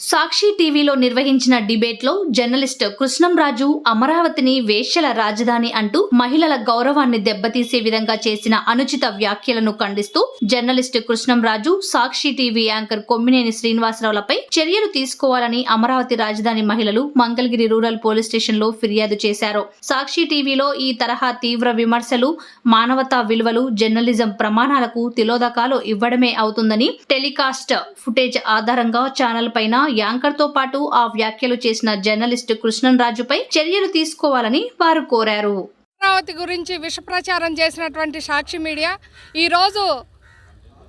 సాక్షి టీవీలో నిర్వహించిన డిబేట్లో జర్నలిస్ట్ కృష్ణంరాజు అమరావతిని వేశ్యల రాజధాని అంటూ మహిళల గౌరవాన్ని దెబ్బతీసే విధంగా చేసిన అనుచిత వ్యాఖ్యలను ఖండిస్తూ journalist Krishnamraju Sakshi TV anchor Kommineni శ్రీనివాసరావులపై చర్యలు తీసుకోవాలని అమరావతి రాజధాని మహిళలు మంగళగిరి రూరల్ పోలీస్ స్టేషన్లో ఫిర్యాదు చేశారు. సాక్షి టీవీలో ఈ తరహా తీవ్ర విమర్శలు మానవతా విలువలు జర్నలిజం ప్రమాణాలకు తిలోదకాలు ఇవ్వడమే అవుతుందని టెలికాస్ట్ ఫుటేజ్ ఆధారంగా ఛానల్ పైన యాంకర్తో పాటు ఆ వ్యాఖ్యలు చేసిన జర్నలిస్ట్ కృష్ణంరాజుపై చర్యలు తీసుకోవాలని వారు కోరారు. అమరావతి గురించి విష ప్రచారం చేసినటువంటి సాక్షి మీడియా ఈరోజు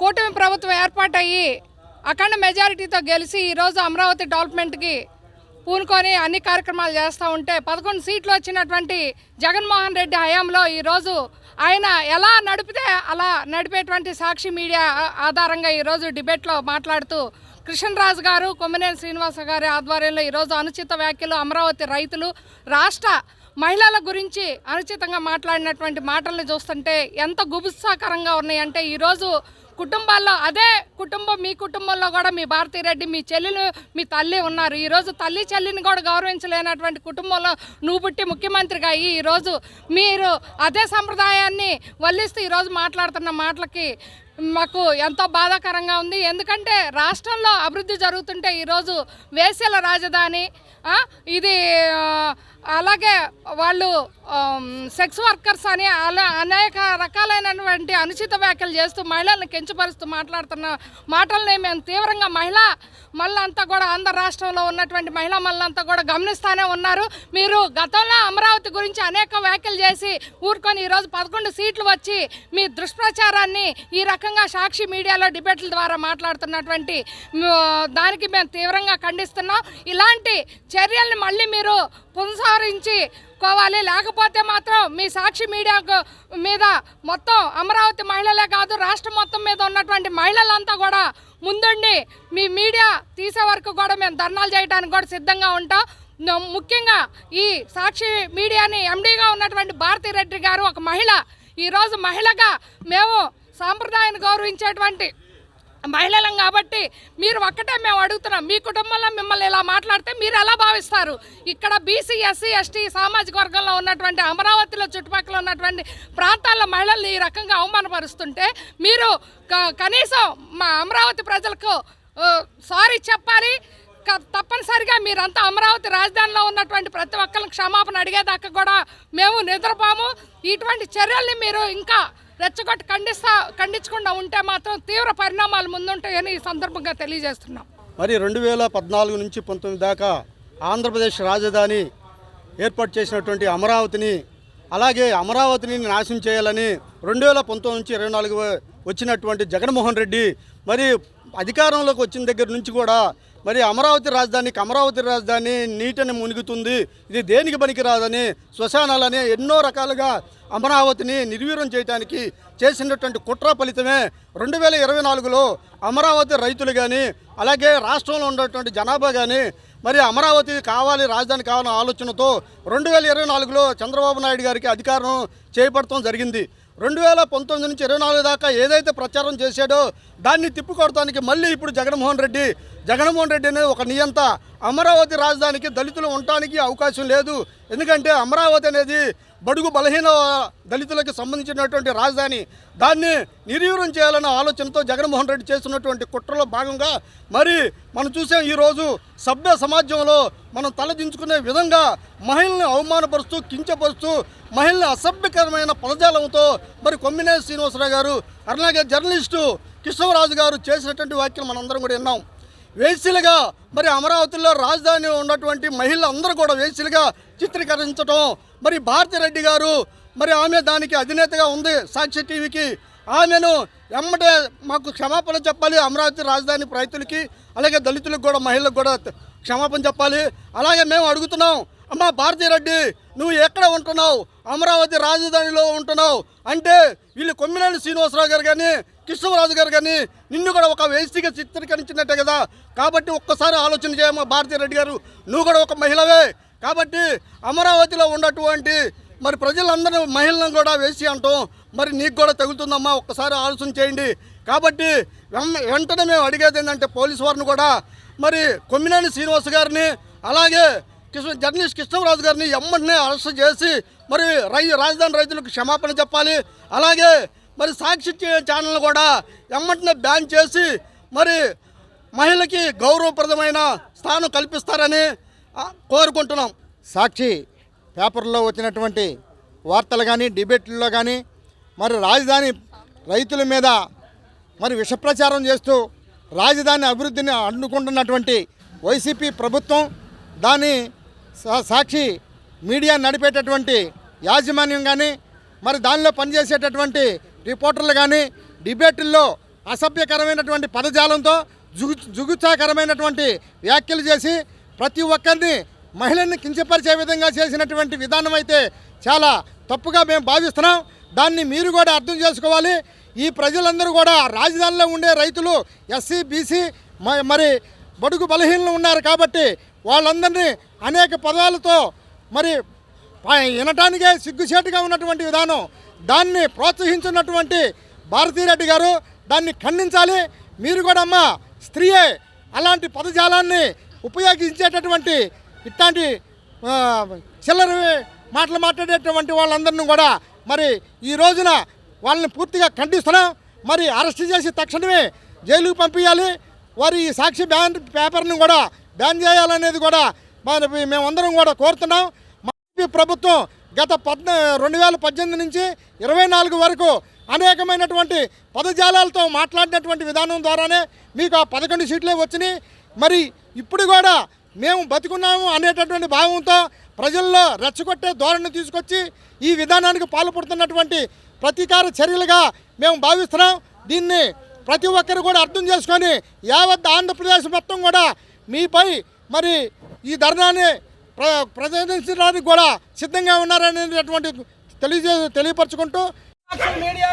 కూటమి ప్రభుత్వం ఏర్పాటయ్యి అఖండ మెజారిటీతో గెలిచి ఈరోజు అమరావతి డెవలప్మెంట్కి పూనుకొని అన్ని కార్యక్రమాలు చేస్తూ ఉంటే పదకొండు సీట్లు వచ్చినటువంటి జగన్మోహన్ రెడ్డి హయాంలో ఈరోజు ఆయన ఎలా నడిపితే అలా నడిపేటువంటి సాక్షి మీడియా ఆధారంగా ఈరోజు డిబేట్లో మాట్లాడుతూ కృష్ణరాజు గారు కొమ్మినేని శ్రీనివాస గారి ఆధ్వర్యంలో ఈరోజు అనుచిత వ్యాఖ్యలు అమరావతి రైతులు రాష్ట్ర మహిళల గురించి అనుచితంగా మాట్లాడినటువంటి మాటల్ని చూస్తుంటే ఎంత గుబుత్సాకరంగా ఉన్నాయంటే ఈరోజు కుటుంబాల్లో అదే కుటుంబం మీ కుటుంబంలో కూడా మీ భారతీరెడ్డి మీ చెల్లెలు మీ తల్లి ఉన్నారు. ఈరోజు తల్లి చెల్లిని కూడా గౌరవించలేనటువంటి కుటుంబంలో నువ్వు పుట్టి ముఖ్యమంత్రిగా అయ్యి ఈరోజు మీరు అదే సంప్రదాయాన్ని వల్లిస్తూ ఈరోజు మాట్లాడుతున్న మాటలకి మాకు ఎంతో బాధాకరంగా ఉంది. ఎందుకంటే రాష్ట్రంలో అభివృద్ధి జరుగుతుంటే ఈరోజు వేసేల రాజధాని ఇది అలాగే వాళ్ళు సెక్స్ వర్కర్స్ అని అలా అనేక రకాలైనటువంటి అనుచిత వ్యాఖ్యలు చేస్తూ మహిళలను కించపరుస్తూ మాట్లాడుతున్న మాటల్ని మేము తీవ్రంగా మహిళా మళ్ళంతా కూడా ఆంధ్ర రాష్ట్రంలో ఉన్నటువంటి మహిళా మళ్ళంతా కూడా గమనిస్తూనే ఉన్నారు. మీరు గతంలో అమరావతి గురించి అనేక వ్యాఖ్యలు చేసి ఊరుకొని ఈరోజు పదకొండు సీట్లు వచ్చి మీ దుష్ప్రచారాన్ని ఈ రకంగా సాక్షి మీడియాలో డిబేట్ల ద్వారా మాట్లాడుతున్నటువంటి దానికి మేము తీవ్రంగా ఖండిస్తున్నాం. ఇలాంటి చర్యల్ని మళ్ళీ మీరు పునసారించి కోవాలి. లేకపోతే మాత్రం మీ సాక్షి మీడియాకు మీద మొత్తం అమరావతి మహిళలే కాదు రాష్ట్రం మొత్తం మీద ఉన్నటువంటి మహిళలంతా కూడా ముందుండి మీ మీడియా తీసే వరకు కూడా మేము ధర్నాలు చేయడానికి కూడా సిద్ధంగా ఉంటాం. ముఖ్యంగా ఈ సాక్షి మీడియాని ఎండీగా ఉన్నటువంటి భారతీ రెడ్డి గారు ఒక మహిళ. ఈరోజు మహిళగా మేము సాంప్రదాయాన్ని గౌరవించేటువంటి మహిళలం కాబట్టి మీరు ఒక్కటే మేము అడుగుతున్నాం. మీ కుటుంబంలో మిమ్మల్ని ఇలా మాట్లాడితే మీరు ఎలా భావిస్తారు? ఇక్కడ బీసీ ఎస్సీ ఎస్టీ సామాజిక వర్గంలో ఉన్నటువంటి అమరావతిలో చుట్టుపక్కల ఉన్నటువంటి ప్రాంతాల్లో మహిళల్ని ఈ రకంగా అవమానపరుస్తుంటే మీరు క- కనీసం మా అమరావతి ప్రజలకు సారీ చెప్పాలి. తప్పనిసరిగా మీరంతా అమరావతి రాజధానిలో ఉన్నటువంటి ప్రతి ఒక్కరిని క్షమాపణ అడిగేదాకా కూడా మేము నిద్రపోము. ఇటువంటి చర్యల్ని మీరు ఇంకా రెచ్చగొట్టి ఖండిస్తా ఖండించకుండా ఉంటే మాత్రం తీవ్ర పరిణామాలు ముందుంటాయని ఈ సందర్భంగా తెలియజేస్తున్నాం. మరి రెండు వేల పద్నాలుగు నుంచి పంతొమ్మిది దాకా ఆంధ్రప్రదేశ్ రాజధాని ఏర్పాటు చేసినటువంటి అమరావతిని అలాగే అమరావతిని నాశనం చేయాలని రెండు వేల పంతొమ్మిది నుంచి ఇరవై నాలుగు వచ్చినటువంటి జగన్మోహన్ రెడ్డి మరి అధికారంలోకి వచ్చిన దగ్గర నుంచి కూడా మరి అమరావతి రాజధానికి అమరావతి రాజధాని నీటిని మునుగుతుంది. ఇది దేనికి పనికిరాదని శ్మశానాలని ఎన్నో రకాలుగా అమరావతిని నిర్వీర్యం చేయడానికి చేసినటువంటి కుట్ర ఫలితమే రెండు వేల ఇరవై నాలుగులో అమరావతి రైతులు కానీ అలాగే రాష్ట్రంలో ఉన్నటువంటి జనాభా కానీ మరి అమరావతి కావాలి రాజధాని కావాలన్న ఆలోచనతో రెండు వేల ఇరవై నాలుగులో చంద్రబాబు నాయుడు గారికి అధికారం చేపడటం జరిగింది. రెండు వేల పంతొమ్మిది నుంచి ఇరవై నాలుగు దాకా ఏదైతే ప్రచారం చేశాడో దాన్ని తిప్పికొడటానికి మళ్ళీ ఇప్పుడు జగన్మోహన్ రెడ్డి జగన్మోహన్ రెడ్డి అనేది ఒక నియంత. అమరావతి రాజధానికి దళితులు ఉండటానికి అవకాశం లేదు. ఎందుకంటే అమరావతి అనేది బడుగు బలహీన దళితులకు సంబంధించినటువంటి రాజధాని దాన్ని నిర్వీర్యం చేయాలన్న ఆలోచనతో జగన్మోహన్ రెడ్డి చేస్తున్నటువంటి కుట్రలో భాగంగా మరి మనం చూసాం ఈరోజు సభ్య సమాజంలో మనం తలదించుకునే విధంగా మహిళల్ని అవమానపరుస్తూ కించపరుస్తూ మహిళల్ని అసభ్యకరమైన పదజాలంతో మరి కొమ్మినేని శ్రీనివాసరావు గారు అలాగే జర్నలిస్టు కృష్ణరాజు గారు చేసినటువంటి వ్యాఖ్యలు మనందరం కూడా విన్నాం. వేసిలుగా మరి అమరావతిలో రాజధాని ఉన్నటువంటి మహిళలందరూ కూడా వేసిలుగా చిత్రీకరించడం మరి భారతిరెడ్డి గారు మరి ఆమె దానికి అధినేతగా ఉంది సాక్షి టీవీకి. ఆమెను ఎమ్మటే మాకు క్షమాపణ చెప్పాలి అమరావతి రాజధాని రైతులకి అలాగే దళితులకు కూడా మహిళలకు కూడా క్షమాపణ చెప్పాలి. అలాగే మేము అడుగుతున్నాం అమ్మ భారతిరెడ్డి నువ్వు ఎక్కడ ఉంటున్నావు? అమరావతి రాజధానిలో ఉంటున్నావు. అంటే వీళ్ళు కొమ్మినేని శ్రీనివాసరావు గారు కానీ కృష్ణరాజు గారు కానీ నిన్ను కూడా ఒక వేసిగా చిత్రీకరించినట్టే కదా. కాబట్టి ఒక్కసారి ఆలోచన చేయమ్మా భారతిరెడ్డి గారు నువ్వు కూడా ఒక మహిళవే. కాబట్టి అమరావతిలో ఉన్నటువంటి మరి ప్రజలందరూ మహిళలను కూడా వేసి అంటాం. మరి నీకు కూడా తగులుతుందమ్మా ఒక్కసారి ఆలోచన చేయండి. కాబట్టి వెం- వెంటనే మేము అడిగేది ఏంటంటే పోలీసు వారిని కూడా మరి కొమ్మినేని శ్రీనివాస్ గారిని అలాగే కృష్ణ జర్నలిస్ట్ కృష్ణరాజు గారిని ఎమ్మటినే అరెస్ట్ చేసి మరి రై రాజధాని రైతులకు క్షమాపణ చెప్పాలి. అలాగే మరి సాక్షి ఛానల్ కూడా ఎమ్మటినే బ్యాన్ చేసి మరి మహిళకి గౌరవప్రదమైన స్థానం కల్పిస్తారని కోరుకుంటున్నాం. సాక్షి పేపర్లో వచ్చినటువంటి వార్తలు కానీ డిబేట్లలో కానీ మరి రాజధాని రైతుల మీద మరి విషప్రచారం చేస్తూ రాజధాని అభివృద్ధిని అడ్డుకుంటున్నటువంటి వైసీపీ ప్రభుత్వం దాని సాక్షి మీడియా నడిపేటటువంటి యాజమాన్యం కానీ మరి దానిలో పనిచేసేటటువంటి రిపోర్టర్లు కానీ డిబేటుల్లో అసభ్యకరమైనటువంటి పదజాలంతో జుగు జుగుత్సాకరమైనటువంటి వ్యాఖ్యలు చేసి ప్రతి ఒక్కరిని మహిళల్ని కించపరిచే విధంగా చేసినటువంటి విధానం అయితే చాలా తప్పుగా మేము భావిస్తున్నాం. దాన్ని మీరు కూడా అర్థం చేసుకోవాలి. ఈ ప్రజలందరూ కూడా రాజధానిలో ఉండే రైతులు ఎస్సీ బీసీ మరి బడుగు బలహీనలు ఉన్నారు కాబట్టి వాళ్ళందరినీ అనేక పదాలతో మరి ప- వినటానికే సిగ్గుచేటుగా ఉన్నటువంటి విధానం దాన్ని ప్రోత్సహించున్నటువంటి భారతీరెడ్డి గారు దాన్ని ఖండించాలి. మీరు కూడా అమ్మ స్త్రీయే అలాంటి పదజాలాన్ని ఉపయోగించేటటువంటి ఇట్లాంటి చిల్లర మాటలు మాట్లాడేటువంటి వాళ్ళందరినీ కూడా మరి ఈ రోజున వాళ్ళని పూర్తిగా ఖండిస్తున్నాం. మరి అరెస్ట్ చేసి తక్షణమే జైలుకు పంపించాలి వారి ఈ సాక్షి బ్యాన్ పేపర్ను కూడా బ్యాన్ చేయాలనేది కూడా మరి మేమందరం కూడా కోరుతున్నాం. ఈ ప్రభుత్వం గత పద్న రెండు వేల పద్దెనిమిది నుంచి ఇరవై నాలుగు వరకు అనేకమైనటువంటి పదజాలాలతో మాట్లాడినటువంటి విధానం ద్వారానే మీకు ఆ పదకొండు సీట్లే వచ్చినాయి. మరి ఇప్పుడు కూడా మేము బతుకున్నాము అనేటటువంటి భావంతో ప్రజల్లో రెచ్చగొట్టే ధోరణి తీసుకొచ్చి ఈ విధానానికి పాల్పడుతున్నటువంటి ప్రతీకార చర్యలుగా మేము భావిస్తున్నాం. దీన్ని ప్రతి ఒక్కరు కూడా అర్థం చేసుకొని యావత్ ఆంధ్రప్రదేశ్ మొత్తం కూడా మీపై మరి ఈ ధర్నాన్ని ప్ర ప్రదర్శించడానికి కూడా సిద్ధంగా ఉన్నారనేటటువంటి తెలియజే తెలియపరచుకుంటూ Sakshi media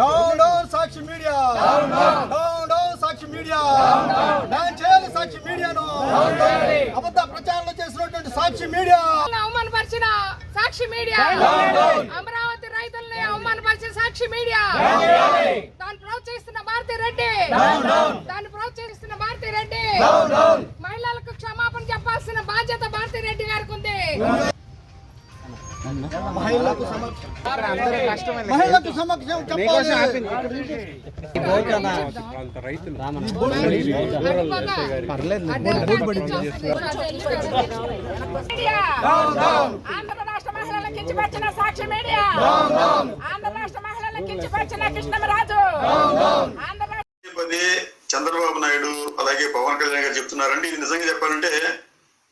down down Sakshi media. Down down. Sakshi media. Ban చేయాలి సాక్షి మీడియాను. అబద్ధ ప్రచారంలో చేసినటువంటి సాక్షి మీడియా. అవమానపరిచిన సాక్షి మీడియా. అవమానపరిచిన సాక్షి మీడియా. దాన్ని ప్రోత్సహిస్తున్న భారతీ రెడ్డి. దాన్ని ప్రోత్సహిస్తున్న భారతీ రెడ్డి. మహిళలకు క్షమాపణ చెప్పాల్సిన బాధ్యత భారతీ రెడ్డి గారికి ఉంది. మహిళలకు సమక్షం చెప్పాలి మీడియా. ఆంధ్ర రాష్ట్ర మహిళలను కించపరిచిన సాక్షి మీడియా. ఆంధ్ర రాష్ట్ర మహిళలను కించపరిచిన కృష్ణమరాజు. చంద్రబాబు నాయుడు అలాగే పవన్ కళ్యాణ్ గారు చెప్తున్నారండి. ఇది నిజంగా చెప్పాలంటే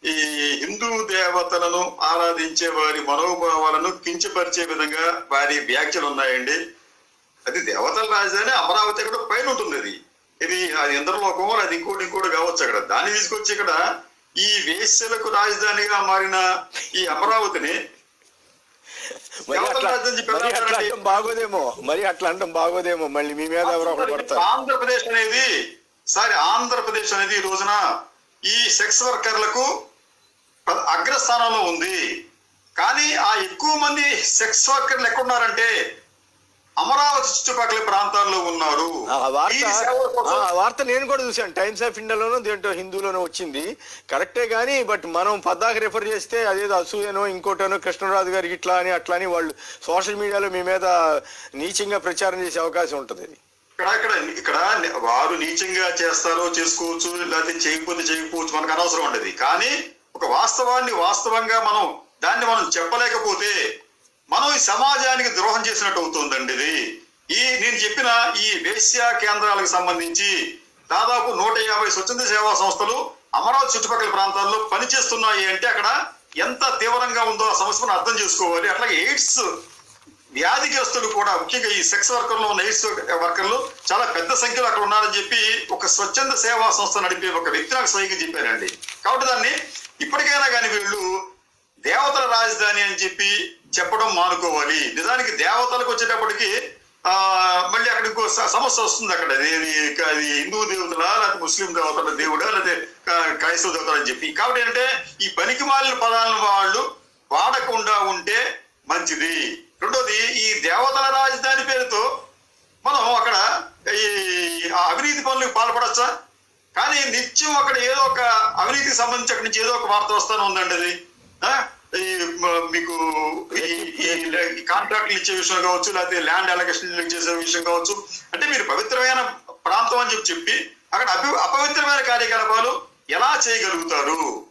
ఈ హిందూ దేవతలను ఆరాధించే వారి మనోభావాలను కించపరిచే విధంగా వారి వ్యాఖ్యలు ఉన్నాయండి. అది దేవతల రాజధాని అమరావతి అక్కడ పైన ఉంటుంది అది. ఇది అది ఇంద్రలోకం అది ఇంకోటి ఇంకోటి కావచ్చు అక్కడ. దాన్ని తీసుకొచ్చి ఇక్కడ ఈ వేశ్యలకు రాజధానిగా మారిన ఈ అమరావతిని మరి అట్లా మరి అంటాం బాగోదేమో. మరి అట్లా అంటాం బాగోదేమో. మళ్ళీ మీ మీద ఎవరో ఒకరు పడతారు ఆంధ్రప్రదేశ్ అనేది సారీ ఆంధ్రప్రదేశ్ అనేది ఈ రోజున ఈ సెక్స్ వర్కర్లకు అగ్రస్థానంలో ఉంది. కానీ ఆ ఎక్కువ మంది సెక్స్ వర్కర్లు ఎక్కడున్నారంటే అమరావతి చుట్టుపక్కల ప్రాంతాల్లో ఉన్నారు. ఆ వార్త నేను కూడా చూశాను. టైమ్స్ ఆఫ్ ఇండియాలోనూ దేంట్లో హిందూలోనూ వచ్చింది. కరెక్టే కానీ బట్ మనం పద్దాకి రిఫర్ చేస్తే అదేదో అసూయనో ఇంకోటనో కృష్ణరాజు గారికి ఇట్లా అని అట్లా అని వాళ్ళు సోషల్ మీడియాలో మీ మీద నీచంగా ప్రచారం చేసే అవకాశం ఉంటుంది అది. ఇక్కడ ఇక్కడ ఇక్కడ వారు నీచంగా చేస్తారో చేసుకోవచ్చు లేకపోతే చేయకపోతే చేయకపోవచ్చు మనకు అనవసరం ఉండదు. కానీ ఒక వాస్తవాన్ని వాస్తవంగా మనం దాన్ని మనం చెప్పలేకపోతే మనం ఈ సమాజానికి ద్రోహం చేసినట్టు అవుతుందండి ఇది. ఈ నేను చెప్పిన ఈ వేశ్య కేంద్రాలకు సంబంధించి దాదాపు నూట యాభై స్వచ్ఛంద సేవా సంస్థలు అమరావతి చుట్టుపక్కల ప్రాంతాల్లో పనిచేస్తున్నాయి అంటే అక్కడ ఎంత తీవ్రంగా ఉందో ఆ సమస్యను అర్థం చేసుకోవాలి. అట్లాగే ఎయిడ్స్ వ్యాధిగ్రస్తులు కూడా ముఖ్యంగా ఈ సెక్స్ వర్కర్లు ఉన్న ఎయిడ్స్ వర్కర్లు చాలా పెద్ద సంఖ్యలో అక్కడ ఉన్నారని చెప్పి ఒక స్వచ్ఛంద సేవా సంస్థ నడిపే ఒక వ్యక్తి నాకు స్వయంగా చెప్పారండి. కాబట్టి దాన్ని ఇప్పటికైనా కానీ వీళ్ళు దేవతల రాజధాని అని చెప్పి చెప్పడం మానుకోవాలి. నిజానికి దేవతలకు వచ్చేటప్పటికి ఆ మళ్ళీ అక్కడ ఇంకో సమస్య వస్తుంది అక్కడ. అది అది అది హిందూ దేవతలా లేకపోతే ముస్లిం దేవతల దేవుడా లేకపోతే క్రైస్తవ దేవతలు అని చెప్పి. కాబట్టి ఏంటంటే ఈ పనికి మాలిన పదాలను వాళ్ళు వాడకుండా ఉంటే మంచిది. రెండోది ఈ దేవతల రాజధాని పేరుతో మనం అక్కడ ఈ అవినీతి పనులకు పాల్పడచ్చా? కానీ నిత్యం అక్కడ ఏదో ఒక అవినీతికి సంబంధించి అక్కడి నుంచి ఏదో ఒక వార్త వస్తానే ఉందండి అది. మీకు ఈ- కాంట్రాక్ట్లు ఇచ్చే విషయం కావచ్చు లేకపోతే ల్యాండ్ అలొకేషన్ చేసే విషయం కావచ్చు అంటే మీరు పవిత్రమైన ప్రాంతం అని చెప్పి చెప్పి అక్కడ అపవిత్రమైన కార్యకలాపాలు ఎలా చేయగలుగుతారు?